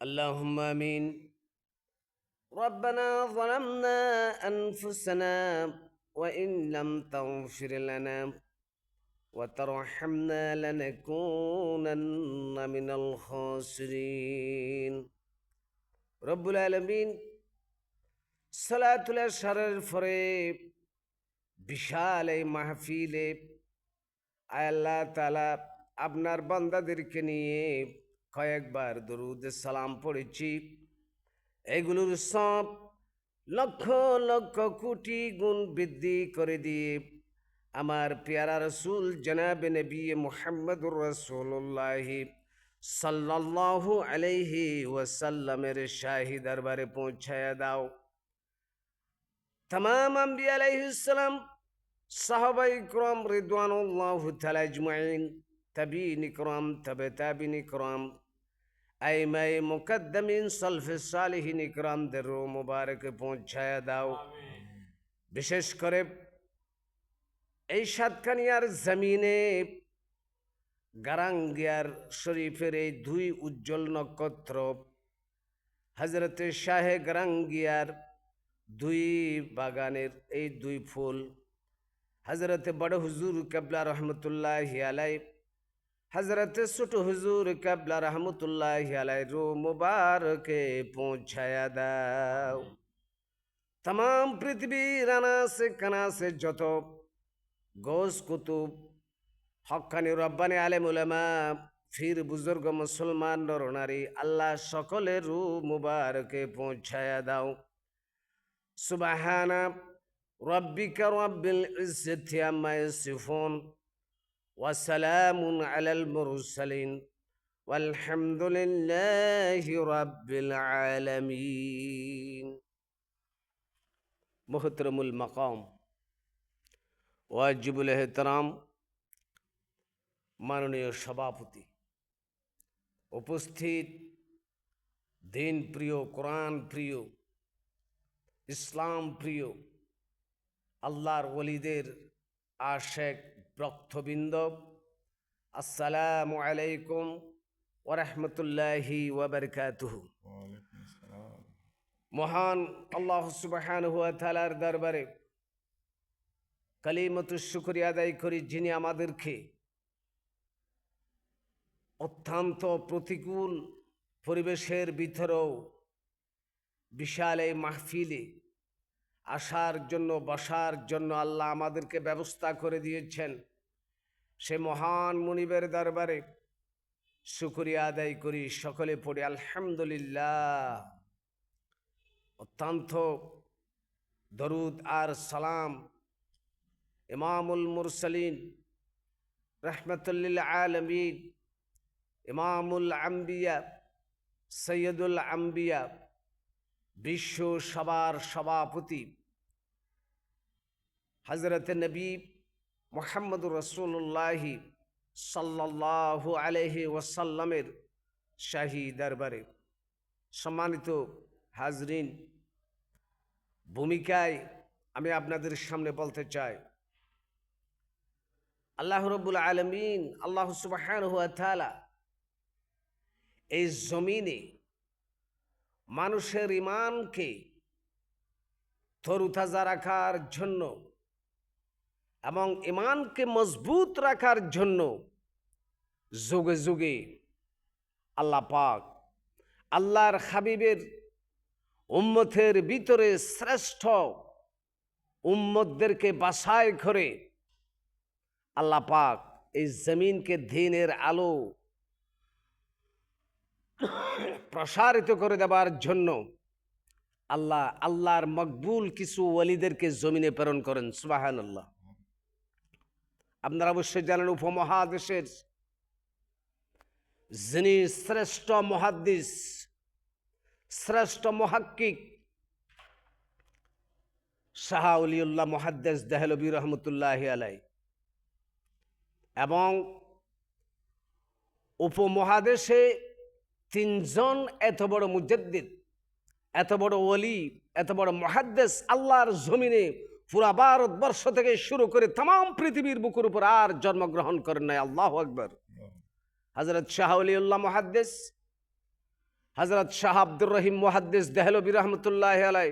اللهم امين ربنا ظلمنا انفسنا وان لم تغفر لنا وترحمنا لنكونن من الخاسرين رب العالمين সালাতুল আশারের পরে বিশাল এই মাহফিলে আয় আল্লাহ তালা আপনার বান্দাদেরকে নিয়ে কয়েকবার দরুদে সালাম পড়েছি। এগুলোর সব লক্ষ লক্ষ কোটি গুণ বৃদ্ধি করে দিয়ে আমার পেয়ারা রসুল জনাবে নবী মোহাম্মদুর রসুল্লাহ সাল্লাহ আলহি ওয়াসাল্লামের শাহি দরবারে পৌঁছায় দাও। তমাম আম্বি আলাইহিসালাম সাহবাই ক্রম রিদওয়ানুল্লাহ তালাজমাইন তবি নিক্রম তবে তাবিন ক্রম আইমাই মুকদ্দমিন সলফে সালিহিন ইকরামদের রো মুবারক পৌঁছায়া দাও। বিশেষ করে এই সাতকানিয়ার জমিনে গারাঙ্গিয়ার শরীফের এই দুই উজ্জ্বল নক্ষত্র হজরতে শাহে গারাঙ্গিয়ার দুই বাগানের এই দুই ফুল হজরতে বড় হুজুর কেবলা রহমতুল্লাহ আলাই হজরত সুট হুজুর কাবলা রহমতুল্লাহ আলাই রু মুবারকে পৌঁছায়া দাও। তাম পৃথিবীর আনাসে কানাসে যত গোস কুতুব, হকানি রব্বানি আলেম ফির বুজুর্গ মুসলমান নরনারী আল্লাহ সকলের রু মুবারকে পৌঁছায়া দাও। সুবাহানা রব্বিকা রব্বিল ইজ্জতি আম্মা ইয়াসিফুন। وسلام على المرسلين والحمد لله رب العالمين محترم المقام واجب الاحترام মাননীয় সভাপতি উপস্থিত দিন প্রিয় কোরআন প্রিয় ইসলাম প্রিয় আল্লাহর ওলিদের আশেক ভক্তবৃন্দ আসসালামু আলাইকুম ওরহমতুল্লাহি ওবরকাতুহু মহান আল্লাহ সুবাহান হুয়া তালার দরবারে কালিমতু শুক্রিয়া আদায় করি যিনি আমাদেরকে অত্যন্ত প্রতিকূল পরিবেশের ভিতরেও বিশাল এই মাহফিলে আসার জন্য, বসার জন্য আল্লাহ আমাদেরকে ব্যবস্থা করে দিয়েছেন। সে মহান মুনিবের দরবারে শুক্রিয়া আদায় করি, সকলে পড়ি আলহামদুলিল্লাহ। অত্যন্ত দরুদ আর সালাম ইমামুল মুরসালিন রহমতুল্লিল আলমিন, ইমামুল আম্বিয়া, সৈয়দুল আম্বিয়া বিশ্ব সবার সভাপতি হজরত নবী মোহাম্মদুর রসুল্লাহি সাল্লাহু আলহি ওয়াসাল্লামের শাহী দরবারে সম্মানিত হাজরিন, ভূমিকায় আমি আপনাদের সামনে বলতে চাই, আল্লাহ রবুল আলমিন, আল্লাহ সুবাহ এই জমিনে মানুষের ইমানকে তরুতাজা রাখার জন্য এবং ইমানকে মজবুত রাখার জন্য যুগে যুগে আল্লাহ পাক আল্লাহর হাবিবের উম্মতের ভিতরে শ্রেষ্ঠ উম্মতদেরকে বাসায় করে আল্লাহ পাক এই জমিনকে দিনের আলো প্রসারিত করে দেবার জন্য আল্লাহ, আল্লাহর মকবুল কিছু ওয়ালিদেরকে জমিনে প্রেরণ করেন সুবাহান আল্লাহ আপনারা অবশ্যই জানেন উপমহাদেশের যিনি শ্রেষ্ঠ মহাদ্দিস, শ্রেষ্ঠ মহাক্কিক, শাহ উলিউল্লাহ মহাদ্দেস দেহলবী রহমতুল্লাহ আলাই এবং উপমহাদেশে তিনজন এত বড় মুজদ্দিদ, এত বড় ওলি, এত বড় মহাদ্দেশ আল্লাহর জমিনে পুরা ভারতবর্ষ থেকে শুরু করে তাম পৃথিবীর বুকুর উপর আর জন্মগ্রহণ করেন নাই, আল্লাহ আকবর। হজরত শাহ আলিউল্লাহ মহাদ্দেশ হজরত শাহ আব্দুর রহিম মোহাদ্দিস দেহলবী রহমতুল্লাহ আলাই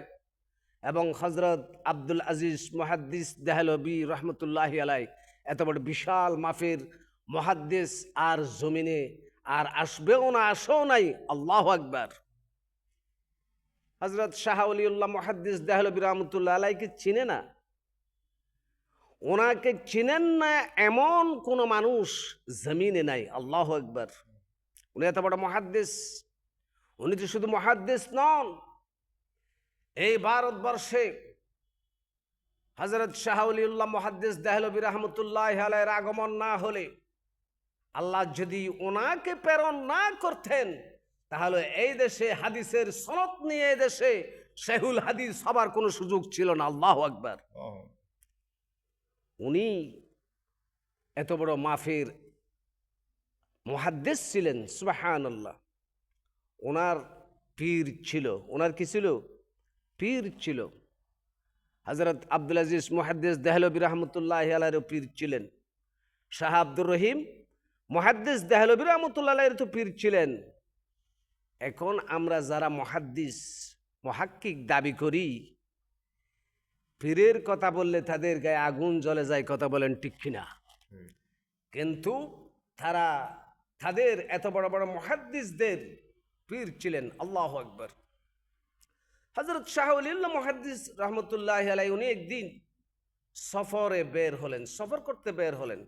এবং হজরত আব্দুল আজিজ মহাদ্দিস দেহলবী রহমতুল্লাহ আলাই এত বড় বিশাল মাফের মহাদ্দিস আর জমিনে আর আসবেও না, আসেও নাই। আল্লাহ আকবার। হজরত শাহ অলিউল্লাহ মহাদ্দিস দেহলবী রহমতুল্লাহ আলাইকে চিনে না? ওনাকে চিনেন না এমন কোন মানুষ জমিনে নাই। আল্লাহ একবার উনি এত বড় মহাদ্দেশ উনি তো শুধু মহাদ্দেশ নন। এই ভারতবর্ষে হজরত শাহউলিউল্লাহ মহাদ্দেশ দেহলবী রহমতুল্লাহ আলাইয়ের আগমন না হলে আল্লাহ যদি ওনাকে প্রেরণ না করতেন তাহলে এই দেশে হাদিসের সনদ নিয়ে এই দেশে শেহুল হাদিস হবার কোনো সুযোগ ছিল না। আল্লাহ আকবার। উনি এত বড় মাফির মহাদ্দেশ ছিলেন সুবাহান আল্লাহ ওনার পীর ছিল। ওনার কি ছিল? পীর ছিল। হজরত আব্দুল আজিজ মহাদ্দেশ দেহলবী রহমতুল্লাহ আলাইয়েরও পীর ছিলেন। শাহ আব্দুর রহিম মহাদ্দেশ দেহলবী রহমতুল্লাহ তো পীর ছিলেন। এখন আমরা যারা মহাদ্দিস মহাক্কিক দাবি করি পীরের কথা বললে তাদের গায়ে আগুন জ্বলে যায় কথা বলেন ঠিক কিনা? কিন্তু তারা তাদের এত বড় বড় মহাদ্দিসদের পীর ছিলেন আল্লাহ আকবর। হজরত শাহুল্লাহ মহাদ্দিস রহমতুল্লাহ আলাই উনি একদিন সফরে বের হলেন সফর করতে বের হলেন।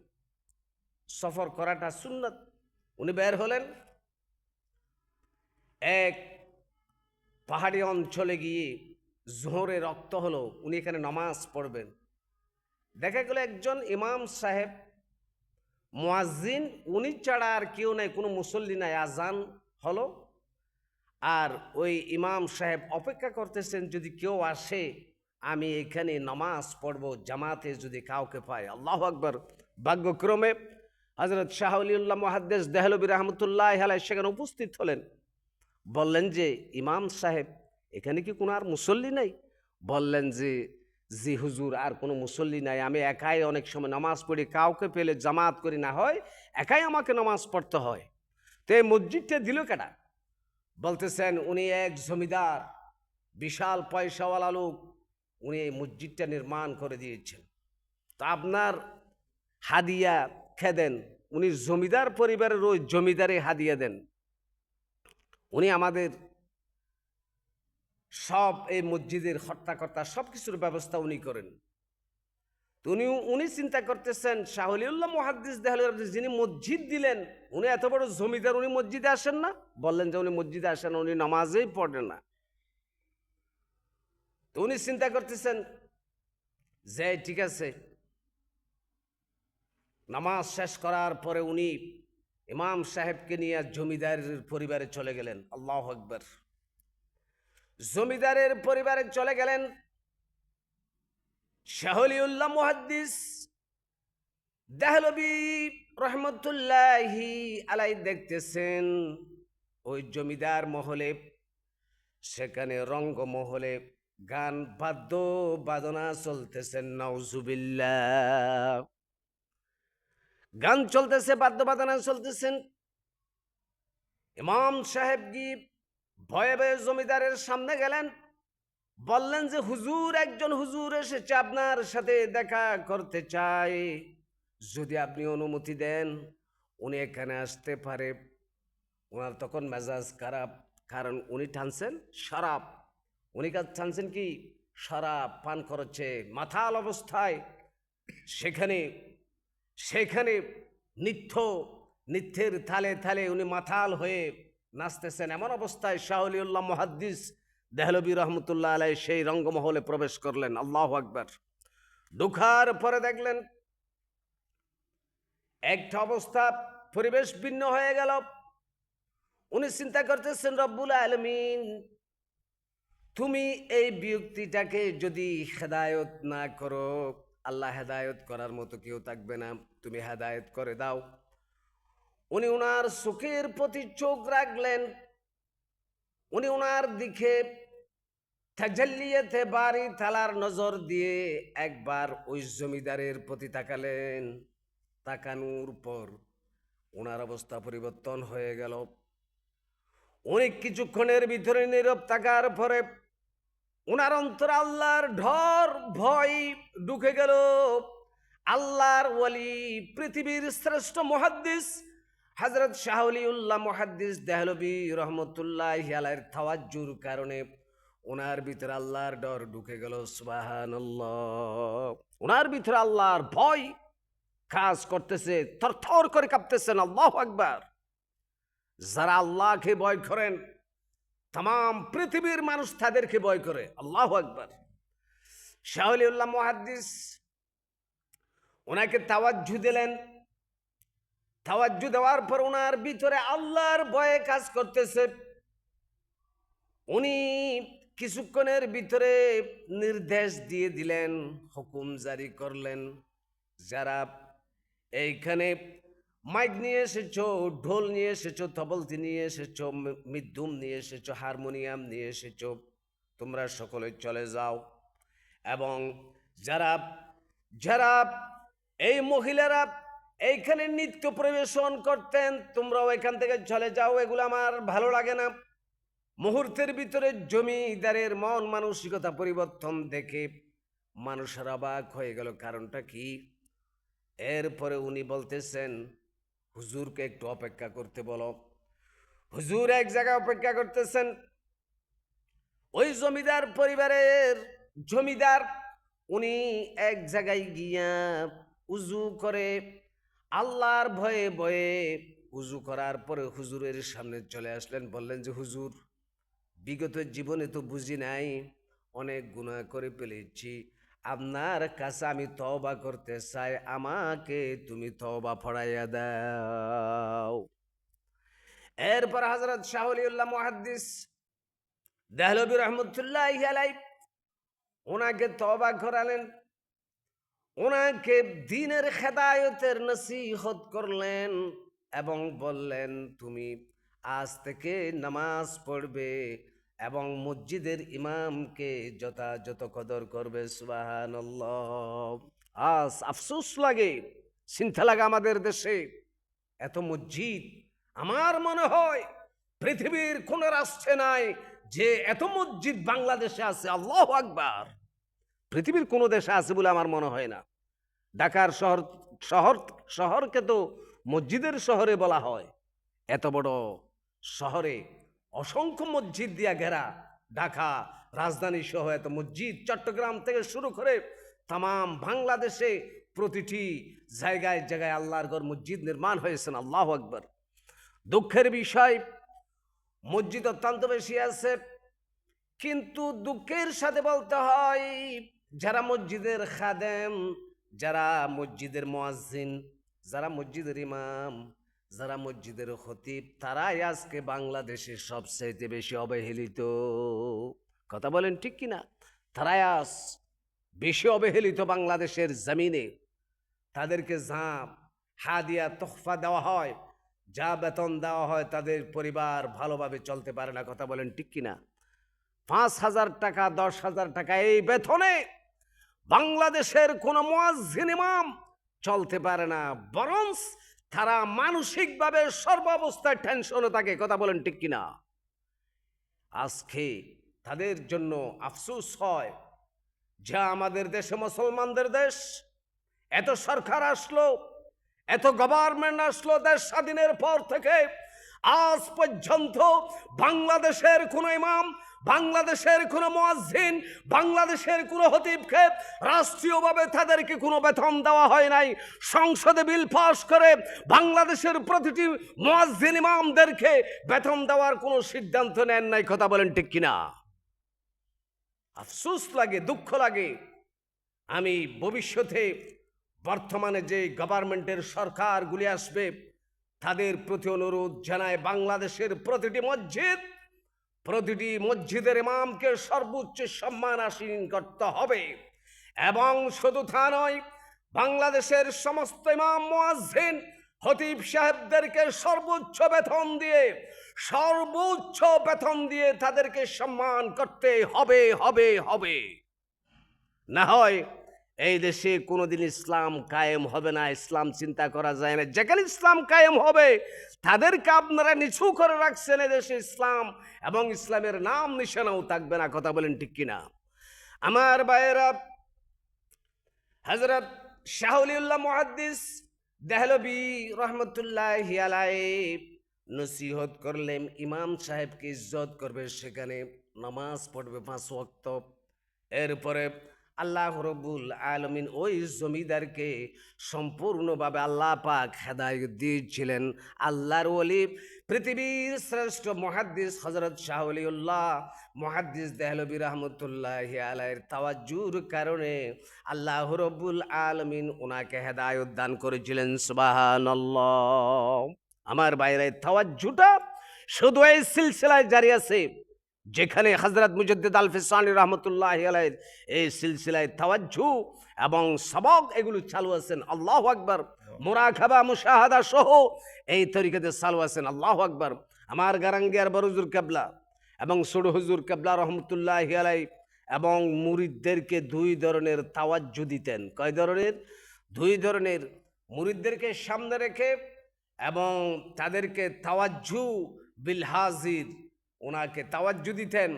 সফর করাটা সুন্নত। উনি বের হলেন। এক পাহাড়ি অঞ্চলে গিয়ে জোহরে রক্ত হলো। উনি এখানে নামাজ পড়বেন। দেখা গেল একজন ইমাম সাহেব মোয়াজিন উনি ছাড়া আর কেউ নাই, কোনো মুসল্লি নাই, আজান হলো। আর ওই ইমাম সাহেব অপেক্ষা করতেছেন, যদি কেউ আসে, আমি এখানে নামাজ পড়ব, জামাতে যদি কাউকে পাই। আল্লাহ আকবর। ভাগ্যক্রমে হজরত শাহলিউল্লাহ মহাদ্দেশ দেহলবী রহমতুল্লাহ আলাই সেখানে উপস্থিত হলেন। বললেন যে, ইমাম সাহেব, এখানে কি কোনো আর মুসল্লি নাই? বললেন যে, জি হুজুর, আর কোনো মুসল্লি নাই। আমি একাই অনেক সময় নামাজ পড়ি, কাউকে পেলে জামাত করি না হয়, একাই আমাকে নামাজ পড়তে হয়। তো এই মসজিদটা দিল কেটা বলতেছেন, উনি এক জমিদার, বিশাল পয়সাওয়ালা লোক। উনি এই মসজিদটা নির্মাণ করে দিয়েছেন। তো আপনার হাদিয়া খেদেন উনি জমিদার পরিবারের ওই জমিদারে হাদিয়া দেন। উনি আমাদের সব এই মসজিদের হর্তাকর্তা সব কিছুর ব্যবস্থা উনি করেন। উনি উনি চিন্তা করতেছেন, শাহলিউল্লাহ মহাদ্দিস দেহল যিনি মসজিদ দিলেন, উনি এত বড় জমিদার, উনি মসজিদে আসেন না? বললেন যে উনি মসজিদে আসেন, উনি নামাজেই পড়েন না। তো উনি চিন্তা করতেছেন যে ঠিক আছে নামাজ শেষ করার পরে উনি ইমাম সাহেবকে নিয়ে জমিদারের পরিবারে চলে গেলেন। আল্লাহ আকবর। জমিদারের পরিবারে চলে গেলেন শাহলিউল্লাহ মুহাদ্দিস দেহলবি রহমতুল্লাহি আলাই দেখতেছেন। ওই জমিদার মহলে, সেখানে রঙ্গ মহলে গান বাদ্য বাদনা চলতেছেন নাউজুবিল্লাহ। গান চলতেছে বাদ্য বাদনা চলতেছেন ইমাম সাহেব গি ভয়ে ভয়ে জমিদারের সামনে গেলেন? বললেন যে, হুজুর, একজন হুজুর এসেছে আপনার সাথে দেখা করতে চাই। যদি আপনি অনুমতি দেন, উনি এখানে আসতে পারে। ওনার তখন মেজাজ খারাপ, কারণ উনি টানছেন শরাব। উনি কাজ টানছেন কি? শরাব, পান করছে, মাথাল অবস্থায়। সেখানে সেখানে নিত্য, নিত্যের থালে থালে উনি মাথাল হয়ে নাচতেছেন। এমন অবস্থায় শাহলিউল্লাহ মহাদ্দিস দেহলবি রহমতুল্লাহ আলাই সেই রঙ্গমহলে প্রবেশ করলেন। আল্লাহ আকবার। ঢুকার পরে দেখলেন, একটা অবস্থা, পরিবেশ ভিন্ন হয়ে গেল। উনি চিন্তা করতেছেন, রব্বুল আলমিন, তুমি এই বিয়ক্তিটাকে যদি হেদায়ত না করো আল্লাহ হেদায়ত করার মতো কেউ থাকবে না। তুমি হেদায়ত করে দাও। উনি ওনার চোখের প্রতি চোখ রাখলেন। উনি ওনার দিকে তাজাল্লিয়াতে বাড়ি থালার নজর দিয়ে একবার ওই জমিদারের প্রতি তাকালেন। তাকানোর পর ওনার অবস্থা পরিবর্তন হয়ে গেল। অনেক কিছুক্ষণের ভিতরে নীরব থাকার পরে ওনার অন্তর আল্লাহর ঢর, ভয় ঢুকে গেল। আল্লাহর ওয়ালি, পৃথিবীর শ্রেষ্ঠ মহাদ্দিস হজরত শাহলিউল্লাহ মহাদ্দিস দেহলবি রহমতুল্লাহ আলাইয়ের তাওয়াজ্জুর কারণে ওনার ভিতরে আল্লাহর ডর ঢুকে গেল সুবাহান ওনার ভিতরে আল্লাহর ভয় কাজ করতেছে, থরথর করে কাঁপতেছেন, আল্লাহ আকবার। যারা আল্লাহকে ভয় করেন তাম পৃথিবীর মানুষ তাদেরকে ভয় করে। আল্লাহ আকবার। শাহলিউল্লাহ মহাদ্দিস ওনাকে তাওয়াজ্জু দিলেন। তাওয়াজ্জু দেওয়ার পর ওনার ভিতরে আল্লাহর ভয়ে কাজ করতেছে। উনি কিছুক্ষণের ভিতরে নির্দেশ দিয়ে দিলেন, হুকুম জারি করলেন। যারা এইখানে মাইক নিয়ে এসেছ, ঢোল নিয়ে এসেছ, তবলতি নিয়ে এসেছ মিদ্যুম নিয়ে এসেছ, হারমোনিয়াম নিয়ে এসেছ, তোমরা সকলে চলে যাও। এবং যারা যারা এই মহিলারা এইখানে নৃত্য পরিবেশন করতেন, তোমরাও এখান থেকে চলে যাও, এগুলো আমার ভালো লাগে না। মুহূর্তের ভিতরে জমিদারের মন মানসিকতা পরিবর্তন দেখে মানুষের অবাক হয়ে গেল, কারণটা কি? এরপরে উনি বলতেছেন হুজুরকে একটু অপেক্ষা করতে বলো। হুজুর এক জায়গায় অপেক্ষা করতেছেন। ওই জমিদার পরিবারের জমিদার, উনি এক জায়গায় গিয়া উজু করে, আল্লাহর ভয়ে ভয়ে উজু করার পরে হুজুরের সামনে চলে আসলেন। বললেন যে, হুজুর, বিগত জীবনে তো বুঝি নাই, অনেক গুণা করে ফেলেছি। আপনার কাছে আমি তওবা করতে চাই, আমাকে তুমি তওবা ফড়াইয়া দাও। এরপর হজরত শাহলিউল্লাহ মুহাদ্দিস দেহলবী রহমতুল্লাহ আলাই ওনাকে তওবা করালেন। ওনাকে দিনের খেদায়তের নসিহত করলেন এবং বললেন, তুমি আজ থেকে নামাজ পড়বে এবং মসজিদের ইমামকে যথাযথ কদর করবে সুবাহান আজ আফসোস লাগে, চিন্তা লাগে আমাদের দেশে। এত মসজিদ, আমার মনে হয় পৃথিবীর কোন রাষ্ট্রে নাই যে এত মসজিদ বাংলাদেশে আছে, আল্লাহ আকবার। পৃথিবীর কোনো দেশে আছে বলে আমার মনে হয় না। ঢাকার শহর শহর, শহরকে তো মসজিদের শহরে বলা হয়। এত বড় শহরে অসংখ্য মসজিদ দিয়া ঘেরা। ঢাকা রাজধানী সহ এত মসজিদ চট্টগ্রাম থেকে শুরু করে তাম বাংলাদেশে প্রতিটি জায়গায় জায়গায় আল্লাহর ঘর মসজিদ নির্মাণ হয়েছেন। আল্লাহ আকবর। দুঃখের বিষয়, মসজিদ অত্যন্ত বেশি আছে, কিন্তু দুঃখের সাথে বলতে হয়, যারা মসজিদের খাদেম, যারা মসজিদের মোয়াজ্জিন, যারা মসজিদের ইমাম যারা মসজিদের খতিব, তারাই আজকে বাংলাদেশের সবচাইতে বেশি অবহেলিত। কথা বলেন ঠিক কিনা? তারাই আজ বেশি অবহেলিত বাংলাদেশের জমিনে। তাদেরকে যা হাদিয়া, তোহফা দেওয়া হয়। যা বেতন দেওয়া হয় তাদের পরিবার ভালোভাবে চলতে পারে না, কথা বলেন ঠিক কিনা? পাঁচ হাজার টাকা, দশ হাজার টাকা এই বেতনে বাংলাদেশের কোনো মুয়াজ্জিন ইমাম চলতে পারে না। বরং তারা মানসিকভাবে সর্বাবস্থায় টেনশনে থাকে, কথা বলেন ঠিক কিনা। আজকে তাদের জন্য আফসুস হয় যা আমাদের দেশে মুসলমানদের দেশ, এত সরকার আসলো, এত গভর্নমেন্ট আসলো দেশ স্বাধীনের পর থেকে, আজ পর্যন্ত বাংলাদেশের কোনো ইমাম বাংলাদেশের কোনো মুয়াজ্জিন, বাংলাদেশের কোনো হতিবকে রাষ্ট্রীয়ভাবে তাদেরকে কোনো বেতন দেওয়া হয় নাই। সংসদে বিল পাস করে বাংলাদেশের প্রতিটি মুয়াজ্জিন ইমামদেরকে বেতন দেওয়ার কোনো সিদ্ধান্ত নেন নাই, কথা বলেন ঠিক কিনা? আফসোস লাগে, দুঃখ লাগে। আমি ভবিষ্যতে বর্তমানে যে গভর্নমেন্টের সরকারগুলি আসবে, তাদের প্রতি অনুরোধ জানায় বাংলাদেশের প্রতিটি মসজিদ প্রতিটি মসজিদের ইমামকে সর্বোচ্চ সম্মান আসীন করতে হবে। এবং শুধু তা নয়, বাংলাদেশের সমস্ত ইমাম মুয়াজ্জিন হতিব সাহেবদেরকে সর্বোচ্চ বেতন দিয়ে, সর্বোচ্চ বেতন দিয়ে তাদেরকে সম্মান করতে হবে হবে হবে। না হয় এই দেশে কোনোদিন ইসলাম কায়েম হবে না, ইসলাম চিন্তা করা যায় না। যেখানে ইসলাম কায়েম হবে, তাদেরকে আপনারা নিচু করে রাখছেন দেশে ইসলাম এবং ইসলামের নাম নিশানাও থাকবে না, কথা বলেন ঠিক কিনা? আমার ভাইয়েরা হজরত শাহুলিউল্লাহ মুহাদ্দিস দেহলবি রহমতুল্লাহ আলাই নসিহত করলেন, ইমাম সাহেবকে ইজ্জত করবে, সেখানে নামাজ পড়বে পাঁচ ওয়াক্ত। এরপরে আল্লাহ রব্বুল আলমিন ওই জমিদারকে সম্পূর্ণভাবে আল্লাহ পাক হেদায়ত দিয়েছিলেন। আল্লাহর ওলি, পৃথিবীর শ্রেষ্ঠ মহাদ্দিস হজরত শাহ শাহলিউল্লাহ মহাদ্দিস দেহলবী রহমতুল্লাহ আলাইয়ের তাওয়াজ্জুর কারণে আল্লাহ রব্বুল আলমিন ওনাকে হেদায়ত দান করেছিলেন। সুবাহান আমার বাইরে তাওয়াজ্জুটা শুধু এই সিলসিলায় জারি আছে। যেখানে হজরত মুজদ্দিদ আল ফিসানি রহমতুল্লাহ আলাইয়ের এই সিলসিলায় তাওয়াজ্জু এবং সবক এগুলো চালু আছেন, আল্লাহ আকবর। মোরাখাবা মুশাহাদা সহ এই তরিকাতে চালু আছেন, আল্লাহ আকবর। আমার গারাঙ্গিয়ার বরুজুর কাবলা এবং সুর হুজুর কাবলা রহমতুল্লাহ আলাই এবং মুরিদদেরকে দুই ধরনের তাওয়াজ্জু দিতেন। কয় ধরনের? দুই ধরনের। মুরিদদেরকে সামনে রেখে এবং তাদেরকে তাওয়াজ্জু বিল হাজির ওনাকে তাওয়াজ্জু দিতেন।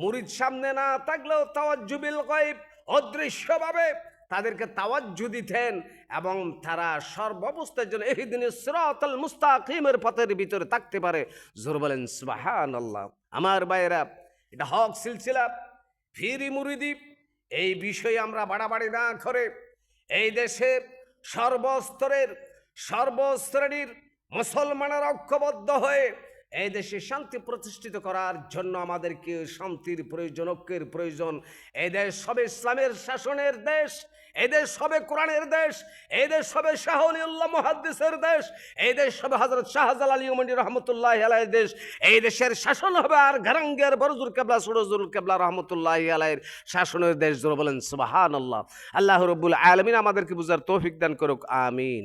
মুরিদ সামনে না থাকলেও তাওয়াজ্জু বিল গায়ব অদৃশ্যভাবে তাদেরকে তাওয়াজ্জু দিতেন এবং তারা সর্বাবস্থার জন্য এই দিনে সিরাতাল মুস্তাকিমের পথের ভিতরে থাকতে পারে। জোর বলেন সুবাহান আল্লাহ আমার ভাইয়েরা, এটা হক সিলসিলা। ফিরি মুরিদি, এই বিষয়ে আমরা বাড়াবাড়ি না করে এই দেশে সর্বস্তরের, সর্বশ্রেণীর মুসলমানের ঐক্যবদ্ধ হয়ে এই দেশে শান্তি প্রতিষ্ঠিত করার জন্য আমাদেরকে শান্তির প্রয়োজন, ঐক্যের প্রয়োজন। এই দেশ সবে ইসলামের শাসনের দেশ, এই দেশ সবে কোরআনের দেশ, এই দেশ সবে শাহলিউল্লাহ মহাদ্দেশের দেশ, এই দেশ সবে হজরত শাহজাল আলী উমনি রহমতুল্লাহ আলাই দেশ, এই দেশের শাসন হবে আর ঘারাঙ্গের বরজুর কেবলা, সুরজুল কেবলা রহমতুল্লাহ আলাইয়ের শাসনের দেশ। বলেন সুবাহান আল্লাহ আল্লাহ রবুল আলমিন আমাদেরকে বুঝার তৌফিক দান করুক, আমিন।